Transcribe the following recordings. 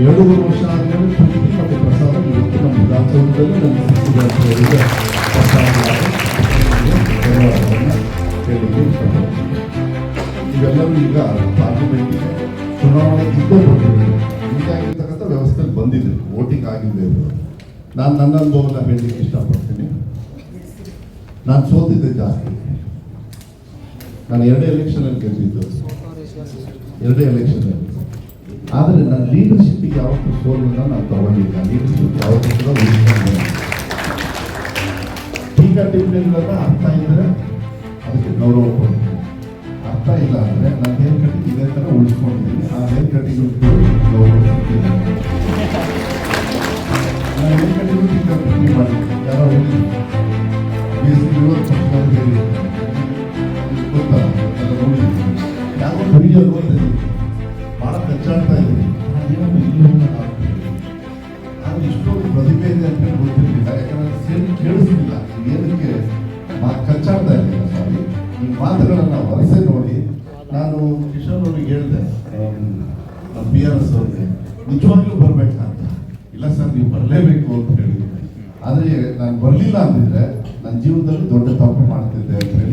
ಎರಡೂವರೆ ವರ್ಷ ಆದಮೇಲೆ ಪ್ರೀತಿ ಪ್ರಸಾದ ಇವತ್ತು ನಮ್ಮ ವಿಧಾನಸೌಧದಲ್ಲಿ ಹೇಳಲಿಕ್ಕೆ ಇಷ್ಟಪಡ್ತೀನಿ ಇವೆಲ್ಲವೂ ಈಗ ಪಾರ್ಲಿಮೆಂಟ್ಗೆ ಚುನಾವಣೆ ಇದ್ದೇ ಬಂದಿದೆ ಹೀಗಾಗಿರ್ತಕ್ಕಂಥ ವ್ಯವಸ್ಥೆಯಲ್ಲಿ ಬಂದಿದೆ ವೋಟಿಂಗ್ ಆಗಿದೆ. ನಾನು ನನ್ನ ಅನುಭವನ ಹೇಳಲಿಕ್ಕೆ ಇಷ್ಟಪಡ್ತೀನಿ ನಾನು ಸೋತಿದ್ದೆ ಜಾಸ್ತಿ ನಾನು ಎರಡೇ ಎಲೆಕ್ಷನಲ್ಲಿ ಗೆದ್ದಿದ್ದು ಎರಡೇ ಎಲೆಕ್ಷನ್ ಆದರೆ ನನ್ನ ಲೀಡರ್ಶಿಪ್ ಯಾವತ್ತೂ ಸೋಲನ್ನ ನಾನು ತಗೊಂಡಿಲ್ಲ. ಲೀಡರ್ಶಿಪ್ ಯಾವತ್ತೂ ಕೂಡ ಉಳಿಸ್ಕೊಂಡೆ ಈಗ ಟಿಪ್ಪಣಿಗಳೆಲ್ಲ ಅರ್ಥ ಇದ್ದರೆ ಅದಕ್ಕೆ ಗೌರವ ಕೊಡ್ತೀನಿ. ಅರ್ಥ ಇಲ್ಲ ಅಂದರೆ ನಾನು ಹೇರ್ ಕಟಿಂಗ್ ಇದೇ ಥರ ಉಳಿಸ್ಕೊಂಡಿದ್ದೀನಿ. ಆ ಹೇರ್ ಕಟಿಂಗ್ ಗೌರವ ನಾನು ಹೇರ್ ಮಾಡಿದ್ದೀನಿ ಯಾರೋ ಈ ಮಾತುಗಳನ್ನು ವರಸೆ ನೋಡಿ ನಾನು ಕಿಶೋರ್ ಅವ್ರಿಗೆ ಹೇಳಿದೆ ನಮ್ಮ ಬಿ ಆರ್ ಎಸ್ ಅವ್ರಿಗೆ, ನಿಜವಾಗ್ಲೂ ಬರ್ಬೇಕಂತ ಇಲ್ಲ ಸರ್, ನೀವು ಬರಲೇಬೇಕು ಅಂತ ಹೇಳಿದ್ರು. ಆದರೆ ನಾನು ಬರಲಿಲ್ಲ ಅಂದಿದ್ರೆ ನನ್ನ ಜೀವನದಲ್ಲಿ ದೊಡ್ಡ ತಪ್ಪು ಮಾಡ್ತಿದ್ದೆ ಅಂತ ಹೇಳಿ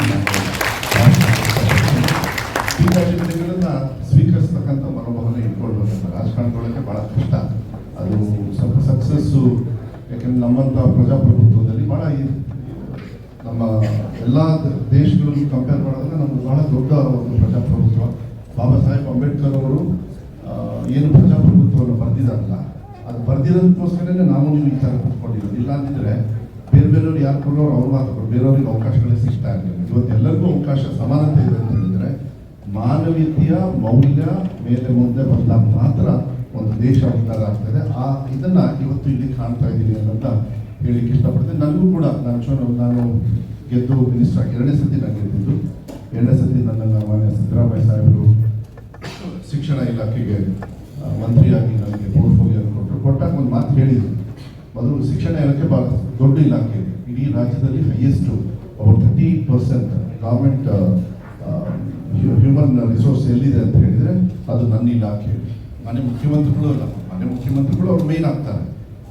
ಟೀಕಾಟಿಕೆಗಳನ್ನ ಸ್ವೀಕರಿಸ್ತಕ್ಕಂಥ ಮನೋಭಾವನೆ ಇಟ್ಕೊಳ್ಬೇಕಂತ ರಾಜಕಾರಣದೊಳಗೆ ಬಹಳ ಕಷ್ಟ. ಅದು ಸ್ವಲ್ಪ ಸಕ್ಸಸ್ಸು ಯಾಕಂದ್ರೆ ನಮ್ಮಂಥ ಪ್ರಜಾಪ್ರಭುತ್ವ ಈ- ಎಲ್ಲ ದೇಶಗಳನ್ನು ಕಂಪೇರ್ ಮಾಡಿದ್ರೆ ನಮ್ಮ ಬಹಳ ದೊಡ್ಡ ಒಂದು ಪ್ರಜಾಪ್ರಭುತ್ವ. ಬಾಬಾ ಸಾಹೇಬ್ ಅಂಬೇಡ್ಕರ್ ಅವರು ಏನು ಪ್ರಜಾಪ್ರಭುತ್ವವನ್ನು ಬರೆದಿದ್ದಾರಲ್ಲ, ಅದು ಬರೆದಿರೋದಕ್ಕೋಸ್ಕರನೇ ನಾವು ಈ ಥರ ಕೂತ್ಕೊಂಡಿರೋದು. ಇಲ್ಲ ಬೇರೆ ಬೇರೆಯವ್ರು ಯಾರು ಕೊಡೋರು ಅವ್ರು ಮಾತ್ರ ಬೇರೆಯವ್ರಿಗೆ ಅವಕಾಶಗಳೇ ಸಿಗ್ತಾ ಇರಲಿಲ್ಲ ಇವತ್ತು ಎಲ್ಲರಿಗೂ ಅವಕಾಶ ಸಮಾನತೆ ಇದೆ ಅಂತ ಹೇಳಿದ್ರೆ, ಮಾನವೀಯತೆಯ ಮೌಲ್ಯ ಮೇಲೆ ಮುಂದೆ ಬಂದಾಗ ಮಾತ್ರ ಒಂದು ದೇಶ ಉದ್ಧಾರ ಆಗ್ತದೆ ಆ, ಇದನ್ನ ಇವತ್ತು ಇಲ್ಲಿ ಕಾಣ್ತಾ ಇದ್ದೀನಿ ಅಂತ ಹೇಳಿಕ್ಕೆ ಇಷ್ಟಪಡ್ತೀನಿ. ನನಗೂ ಕೂಡ, ನಾನು ನಾನು ಗೆದ್ದು ಮಿನಿಸ್ಟರ್ ಆಗಿ ಎರಡನೇ ಸತಿ ನಾನು ಗೆದ್ದಿದ್ದು. ಎರಡನೇ ಸತಿ ನನ್ನನ್ನು ಮಾನ್ಯ ಸಿದ್ದರಾಮಯ್ಯ ಸಾಹೇಬರು ಶಿಕ್ಷಣ ಇಲಾಖೆಗೆ ಮಂತ್ರಿಯಾಗಿ ನನಗೆ ಪೋರ್ಟ್ಫೋಲಿಯೋ ಕೊಟ್ಟರು. ಕೊಟ್ಟಾಗ ಒಂದು ಮಾತು ಹೇಳಿದರು. ಮೊದಲು ಶಿಕ್ಷಣ ಇಲಾಖೆ ಭಾಳ ದೊಡ್ಡ ಇಲಾಖೆ ಇಡೀ ರಾಜ್ಯದಲ್ಲಿ highest about thirty percent government human resource ಎಲ್ಲಿದೆ ಅಂತ ಹೇಳಿದರೆ ಅದು ನನ್ನ ಇಲಾಖೆ. ಮನೆ ಮುಖ್ಯಮಂತ್ರಿಗಳು ಅಲ್ಲ. ಮನೆ ಮುಖ್ಯಮಂತ್ರಿಗಳು ಅವ್ರು ಮೇನ್ ಆಗ್ತಾರೆ.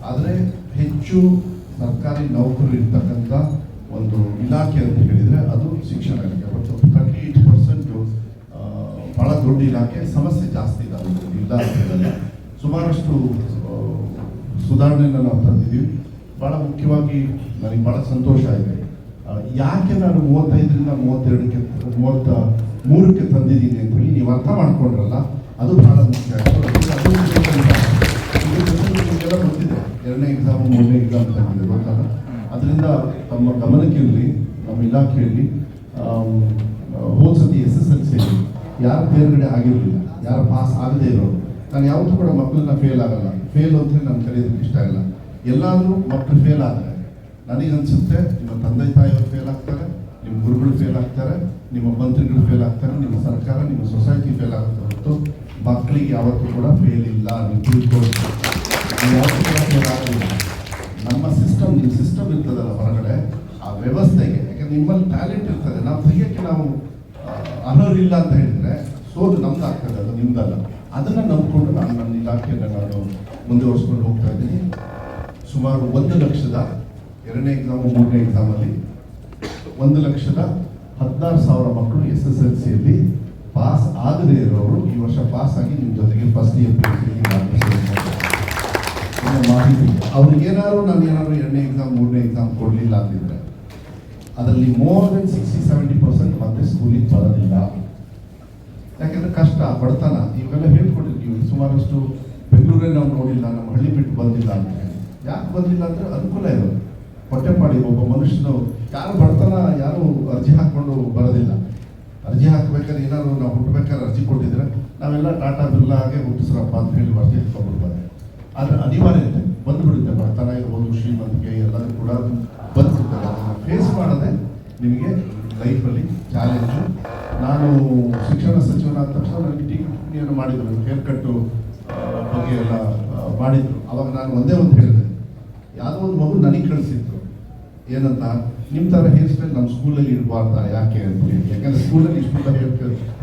ಆದರೆ ಹೆಚ್ಚು ಸರ್ಕಾರಿ ನೌಕರರು ಇರ್ತಕ್ಕಂಥ ಒಂದು ಇಲಾಖೆ ಅಂತ ಹೇಳಿದರೆ ಅದು ಶಿಕ್ಷಣ ಇಲಾಖೆ. ಬಟ್ ತರ್ಟಿ ಏಟ್ ಪರ್ಸೆಂಟು ಭಾಳ ದೊಡ್ಡ ಇಲಾಖೆ. ಸಮಸ್ಯೆ ಜಾಸ್ತಿ ಇದ್ದಾವೆ ಇಲಾಖೆಗಳಲ್ಲಿ ಸುಮಾರಷ್ಟು ಸುಧಾರಣೆಯನ್ನು ನಾವು ತಂದಿದ್ದೀವಿ. ಭಾಳ ಮುಖ್ಯವಾಗಿ ನನಗೆ ಭಾಳ ಸಂತೋಷ ಇದೆ. ಯಾಕೆ ನಾನು ಮೂವತ್ತೈದರಿಂದ ಮೂವತ್ತೆರಡಕ್ಕೆ, ಮೂವತ್ತ ಮೂರಕ್ಕೆ ತಂದಿದ್ದೀನಿ ಅಂತ ಹೇಳಿ ನೀವು ಅರ್ಥ ಮಾಡ್ಕೊಂಡ್ರಲ್ಲ, ಅದು ಬಹಳ ಮುಖ್ಯ. ಇದು ಎರಡನೇ ಎಕ್ಸಾಮ್ ಮೂರನೇ ಎಕ್ಸಾಮ್ ಅದರಿಂದ ತಮ್ಮ ಗಮನಕ್ಕಿರಲಿ ಇಲಾಖೆಯಲ್ಲಿ ಆಮ್, ಹೋದ ಸತಿ ಎಸ್ ಎಸ್ ಎಲ್ ಸಿ ಯಾರು ತೇರ್ಗಡೆ ಆಗಿರಲಿಲ್ಲ ಯಾರು ಪಾಸ್ ಆಗದೇ ಇರೋರು. ನಾನು ಯಾವತ್ತೂ ಕೂಡ ಮಕ್ಕಳನ್ನ ಫೇಲ್ ಆಗಲ್ಲ. ಫೇಲ್ ಅಂತ ನಾನು ಕರೆಯೋದಕ್ಕೆ ಇಷ್ಟ ಇಲ್ಲ. ಎಲ್ಲಾದರೂ ಮಕ್ಕಳು ಫೇಲ್ ಆದರೆ ನನಗನ್ಸುತ್ತೆ ನಿಮ್ಮ ತಂದೆ ತಾಯಿಯವರು ಫೇಲ್ ಆಗ್ತಾರೆ ನಿಮ್ಮ ಗುರುಗಳು ಫೇಲ್ ಆಗ್ತಾರೆ ನಿಮ್ಮ ಮಂತ್ರಿಗಳು ಫೇಲ್ ಆಗ್ತಾರೆ ನಿಮ್ಮ ಸರ್ಕಾರ ನಿಮ್ಮ ಸೊಸೈಟಿ ಫೇಲ್ ಆಗುತ್ತೆ ಹೊರತು ಮಕ್ಕಳಿಗೆ ಯಾವತ್ತೂ ಕೂಡ ಫೇಲ್ ಇಲ್ಲ ನೀವು ನಮ್ಮ ಸಿಸ್ಟಮ್ ನಿಮ್ಮ ಸಿಸ್ಟಮ್ ಇರ್ತದಲ್ಲ ಹೊರಗಡೆ ಆ ವ್ಯವಸ್ಥೆಗೆ ನಿಮ್ಮಲ್ಲಿ ಟ್ಯಾಲೆಂಟ್ ಇರ್ತದೆ. ನಾವು ತೆಗಿಯೋಕ್ಕೆ ನಾವು ಅನರ್ಹಿಲ್ಲ ಅಂತ ಹೇಳಿದ್ರೆ ಸೋಲು ನಮ್ದು ಆಗ್ತದೆ, ಅದು ನಿಮ್ದಲ್ಲ. ಅದನ್ನು ನಂಬಿಕೊಂಡು ನಾನು ನನ್ನ ಇಲಾಖೆಯನ್ನು ನಾನು ಮುಂದುವರಿಸ್ಕೊಂಡು ಹೋಗ್ತಾ ಇದ್ದೀನಿ. ಸುಮಾರು ಒಂದು ಲಕ್ಷದ ಎರಡನೇ ಎಕ್ಸಾಮು ಮೂರನೇ ಎಕ್ಸಾಮಲ್ಲಿ ಒಂದು ಲಕ್ಷದ ಹದಿನಾರು ಸಾವಿರ ಮಕ್ಕಳು ಎಸ್ ಎಸ್ ಎಲ್ ಸಿಯಲ್ಲಿ ಪಾಸ್ ಆಗದೇ ಇರೋರು ಈ ವರ್ಷ ಪಾಸ್ ಆಗಿ ನಿಮ್ಮ ಜೊತೆಗೆ ಫಸ್ಟ್ ಇಯರ್ ಮಾಹಿತಿ. ಅವ್ರಿಗೇನಾದ್ರು ನಾನು ಏನಾದ್ರು ಎರಡನೇ ಎಕ್ಸಾಮ್ ಮೂರನೇ ಎಕ್ಸಾಮ್ ಕೊಡಲಿಲ್ಲ ಅಂತಿದ್ರೆ ಅದರಲ್ಲಿ more than sixty seventy percent ಮತ್ತೆ ಸ್ಕೂಲಿಗೆ ಬರೋದಿಲ್ಲ ಯಾಕೆಂದ್ರೆ ಕಷ್ಟ, ಬಡತನ, ಇವೆಲ್ಲ ಹೇಳ್ಕೊಟ್ಟಿರ್ತೀವಿ. ಸುಮಾರಷ್ಟು ಬೆಂಗಳೂರೇ ನಾವು ನೋಡಿಲ್ಲ, ನಮ್ಮ ಹಳ್ಳಿ ಬಿಟ್ಟು ಬಂದಿಲ್ಲ ಅಂತ ಹೇಳಿ. ಯಾಕೆ ಬಂದಿಲ್ಲ ಅಂದ್ರೆ ಅನುಕೂಲ ಇರೋದು. ಹೊಟ್ಟೆಪಾಡಿ ಒಬ್ಬ ಮನುಷ್ಯನು ಯಾರು ಬಡತನ, ಯಾರು ಅರ್ಜಿ ಹಾಕ್ಕೊಂಡು ಬರೋದಿಲ್ಲ. ಅರ್ಜಿ ಹಾಕ್ಬೇಕಾದ್ರೆ ಏನಾದ್ರು ನಾವು ಹುಟ್ಟಬೇಕಾದ್ರೆ ಅರ್ಜಿ ಕೊಟ್ಟಿದ್ರೆ ನಾವೆಲ್ಲ ಟಾಟಾ ಬಿರ್ಲಾ ಹಾಗೆ ಹುಟ್ಟಿಸ್ರಪ್ಪ ಅಂತ ಹೇಳಿ ಅರ್ಜಿ ಹಾಕೊಂಡ್ಬಿಡ್ತಾರೆ ಆದರೆ ಅನಿವಾರ್ಯತೆ ಬಂದ್ಬಿಡುತ್ತೆ, ಬಡತನ ಇರ್ಬೋದು, ಶ್ರೀಮಂತಿಕೆ ಎಲ್ಲದೂ ಕೂಡ. ನಿಮಗೆ ಲೈಫಲ್ಲಿ ಚಾಲೆಂಜು ನಾನು ಶಿಕ್ಷಣ ಸಚಿವನಾದ ತಕ್ಷಣ ನನಗೆ ಟಿಕೆಟ್ ಮಾಡಿದ್ರು ಹೇರ್ ಕಟ್ಟು ಬಗ್ಗೆ ಎಲ್ಲ ಮಾಡಿದ್ರು. ಅವಾಗ ನಾನು ಒಂದೇ ಒಂದು ಹೇಳಿದೆ ಯಾವುದೋ ಒಂದು ಮಗು ನನಗೆ ಕಳಿಸಿತ್ತು. ಏನಂತ ನಿಮ್ಮ ಥರ ಹೇರ್ ಸ್ಟೈಲ್ ನಮ್ಮ ಸ್ಕೂಲಲ್ಲಿ ಇರಬಾರ್ದಾ ಯಾಕೆ ಅಂತ ಹೇಳಿ. ಯಾಕಂದ್ರೆ ಸ್ಕೂಲಲ್ಲಿ ಇಷ್ಟೆಲ್ಲ ಹೇರ್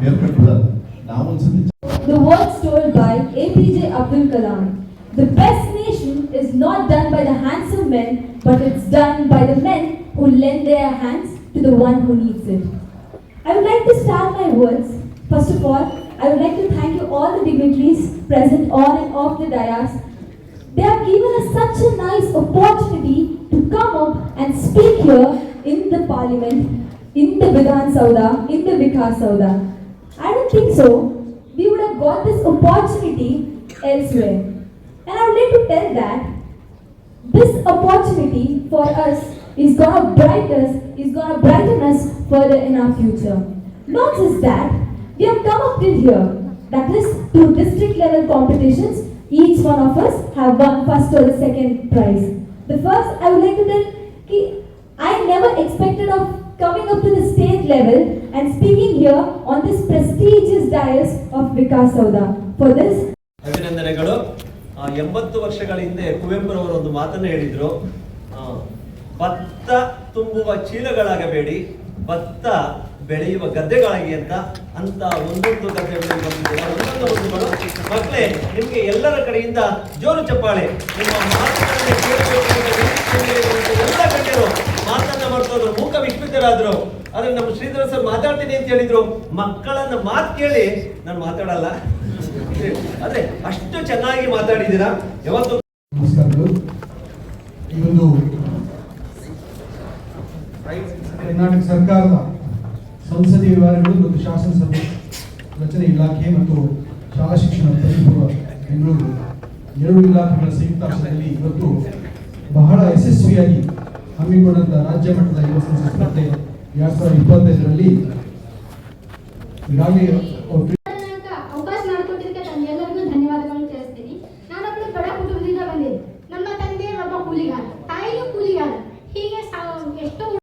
ಹೇರ್ ಕಟ್ ಬಿಡಲ್ಲ ನಾವೊಂದ್ಸತಿ The words told by APJ Abdul Kalam. The best nation is not done by the handsome men, but it's done by the men who lend their hands the one who needs it. I would like to start my words. First of all, I would like to thank you all the dignitaries present on and off the dais. They have given us such a nice opportunity to come up and speak here in the parliament, in the Vidhan Sauda, in the Vikas Sauda. I don't think so. We would have got this opportunity elsewhere. And I would like to tell that this opportunity for us is gonna brighten us, is gonna brighten us further in our future. Not just that, we have come up till here. That is through district level competitions, each one of us have won first or the second prize. The first, I would like to tell, ki, I never expected of coming up to the state level and speaking here on this prestigious dais of Vikas Sauda. For this, ಅಭಿನಂದನೆಗಳು ಆ, ಎಂಬತ್ತು ವರ್ಷಗಳ ಹಿಂದೆ ಕುವೆಂಪುರವರು ಒಂದು ಮಾತನ್ನು ಹೇಳಿದ್ರು ಆ, ಭತ್ತ ತುಂಬುವ ಚೀಲಗಳಾಗಬೇಡಿ, ಭತ್ತ ಬೆಳೆಯುವ ಗದ್ದೆಗಳಾಗಿ ಅಂತ ಅಂತ ಒಂದೊಂದು ಗದ್ದೆಗಳು ಬಂದಿದ್ದೀರಾ ಒಂದೊಂದು ಒಂದುಗಳು ಮಕ್ಕಳೇ, ನಿಮಗೆ ಎಲ್ಲರ ಕಡೆಯಿಂದ ಜೋರು ಚಪ್ಪಾಳೆ. ನಿಮ್ಮ ಎಲ್ಲ ಗಣ್ಯರು ಮಾತನ್ನ ಮಾಡ್ತಾರೆ ಮೂಕ ವಿಸ್ಮಿತರಾದ್ರು. ಆದ್ರೆ ನಮ್ಮ ಶ್ರೀಧರ ಸರ್ ಮಾತಾಡ್ತೀನಿ ಅಂತ ಹೇಳಿದ್ರು. ಮಕ್ಕಳನ್ನ ಮಾತು ಕೇಳಿ ನಾನು ಮಾತಾಡಲ್ಲ. ಅದೇ ಅಷ್ಟು ಚೆನ್ನಾಗಿ ಮಾತಾಡಿದ್ದೀರಾ? ಯಾವತ್ತು ನಮಸ್ಕಾರಗಳು. ಈ ಕರ್ನಾಟಕ ಸರ್ಕಾರದ ಸಂಸದೀಯ ವ್ಯವಹಾರಗಳು ಮತ್ತು ಶಾಸನಸಭೆ ರಚನೆ ಇಲಾಖೆ ಮತ್ತು ಶಾಲಾ ಶಿಕ್ಷಣ ಪದವಿಪೂರ್ವ ಬೆಂಗಳೂರು. ಎರಡು ಇಲಾಖೆಗಳ ಸಂಯುಕ್ತಾಶ್ರಯದಲ್ಲಿ ಇವತ್ತು ಬಹಳ ಯಶಸ್ವಿಯಾಗಿ ಹಮ್ಮಿಕೊಂಡಂತ ರಾಜ್ಯ ಮಟ್ಟದ ಯುವ ಸಂಸತ್ ಸ್ಪರ್ಧೆ ಎರಡ್ ಸಾವಿರದ ಇಪ್ಪತ್ತೈದರಲ್ಲಿ ಈಗಾಗಲೇ